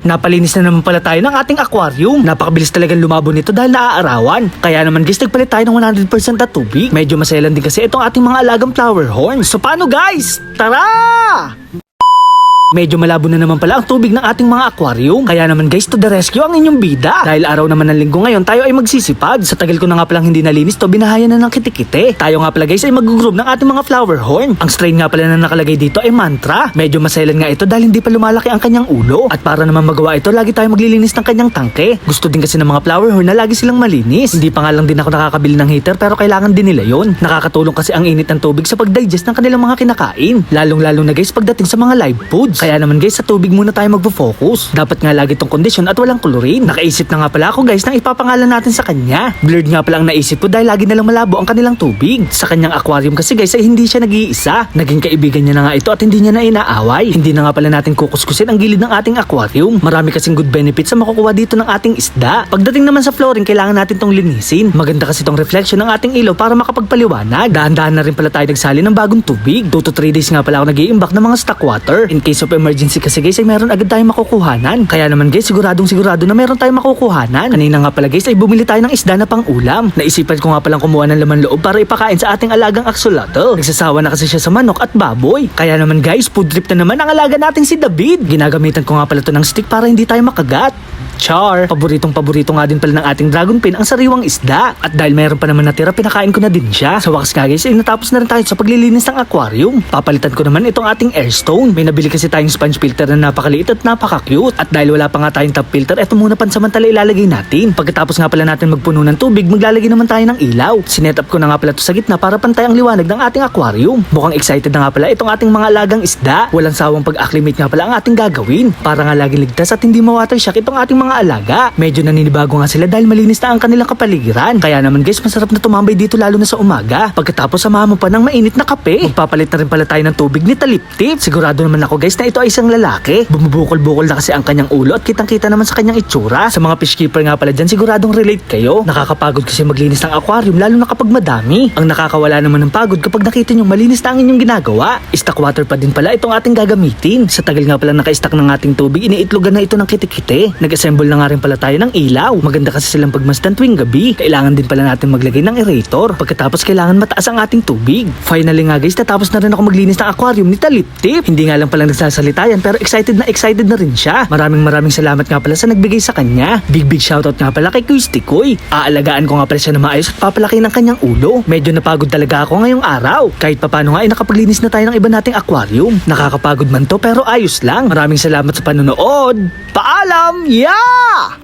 Napalinis na naman pala tayo ng ating aquarium. Napakabilis talagang lumabo nito dahil naaarawan. Kaya naman guys, nagpalit tayo ng 100% na tubig. Medyo maselan din kasi itong ating mga alagang flower horn. So paano guys? Tara! Medyo malabo na naman pala ang tubig ng ating mga aquarium. Kaya naman guys, to the rescue ang inyong bida. Dahil araw naman ng linggo ngayon, tayo ay magsisipag. Sa tagal ko na nga palang hindi nalinis to, binahayan na ng kitikite. Tayo nga pala guys ay mag-groove ng ating mga flower horn. Ang strain nga pala na nakalagay dito ay mantra. Medyo maselan nga ito dahil hindi pa lumalaki ang kanyang ulo. At para naman magawa ito, lagi tayo maglilinis ng kanyang tangke. Gusto din kasi ng mga flower horn na lagi silang malinis. Hindi pa nga lang din ako nakakabili ng heater pero kailangan din nila yon. Nakakatulong kasi ang init ng tubig sa pag-digest ng kanilang mga kinakain. Lalong-lalo na guys pagdating sa mga live foods. Kaya naman guys sa tubig muna tayo magfo-focus. Dapat nga lagi tong kondisyon at walang chlorine. Nakaisip na nga pala ako guys ng ipapangalan natin sa kanya. Blurred nga pala ang naisip ko dahil lagi nalang malabo ang kanilang tubig. Sa kanyang aquarium kasi guys ay hindi siya nag-iisa. Naging kaibigan niya na nga ito at hindi niya na inaaway. Hindi na nga pala natin kukuskusin ang gilid ng ating aquarium. Marami kasing good benefits sa makukuha dito ng ating isda. Pagdating naman sa flooring, kailangan natin tong linisin. Maganda kasi tong reflection ng ating ilaw para makapagpaliwanag. Dahan-dahan na rin pala tayo nagsali ng bagong tubig. 2 to 3 days nga pala ako nag-iimbak ng mga stock water. In case of emergency kasi guys ay meron agad tayong makukuhanan. Kaya naman guys siguradong sigurado na meron tayong makukuhanan. Kanina nga pala guys ay bumili tayo ng isda na pang ulam. Naisipan ko nga palang kumuha ng laman loob para ipakain sa ating alagang axolotl. Nagsasawa na kasi siya sa manok at baboy. Kaya naman guys food trip na naman ang alaga nating si David. Ginagamitan ko nga pala to ng stick para hindi tayo makagat. Char, paboritong paborito nga din pala ng ating dragon pin ang sariwang isda. At dahil mayroon pa naman natira, pinakain ko na din siya. Sa wakas nga guys, ay natapos na rin tayo sa paglilinis ng aquarium. Papalitan ko naman itong ating airstone. May nabili kasi tayong sponge filter na napakaliit at napaka-cute. At dahil wala pa nga tayong top filter, eto muna pansamantala ilalagay natin. Pagkatapos nga pala natin magpuno ng tubig, maglalagay naman tayo ng ilaw. Sinet up ko na nga pala to sa gitna para pantay ang liwanag ng ating aquarium. Mukhang excited na nga pala itong ating mga alagang isda. Walang sawang pag-acclimate nga pala ang ating gagawin. Para nga laging ligtas at hindi mawater shock itong ating mga alaga. Medyo naninibago nga sila dahil malinis na ang kanilang kapaligiran. Kaya naman guys, masarap na tumambay dito lalo na sa umaga. Pagkatapos samahan mo pa ng mainit na kape. Magpapalit na rin pala tayo ng tubig ni Taliptip. Sigurado naman ako guys na ito ay isang lalaki. Bumubukol-bukol na kasi ang kanyang ulo at kitang-kita naman sa kanyang itsura. Sa mga fish keeper nga pala dyan, siguradong relate kayo. Nakakapagod kasi maglinis ng aquarium lalo na kapag madami. Ang nakakawala naman ng pagod kapag nakita nyo malinis na ang inyong ginagawa. Stock water pa din pala itong ating gagamitin. Sa tagal nga pala naka-stack ng ating tubig, iniitlogan na ito ng kitikite. Nag-assemble na nga rin pala tayo ng ilaw. Maganda kasi silang pagmasdan tuwing gabi. Kailangan din pala natin maglagay ng aerator. Pagkatapos kailangan mataas ang ating tubig. Finally nga guys, natapos na rin ako maglinis ng aquarium ni Taliptip. Hindi nga lang pala nagsasalita yan pero excited na excited na rin siya. Maraming maraming salamat nga pala sa nagbigay sa kanya. Big big shoutout nga pala kay Kuya Tikoy. Aalagaan ko nga pala siya na maayos at papalaki ng kanyang ulo. Medyo napagod talaga ako ngayong araw. Kahit papano nga ay nakapaglinis na tayo ng iba nating aquarium. Nakakapagod man to pero ayos lang. Maraming salamat sa panonood. Paalam! Yeah! 啊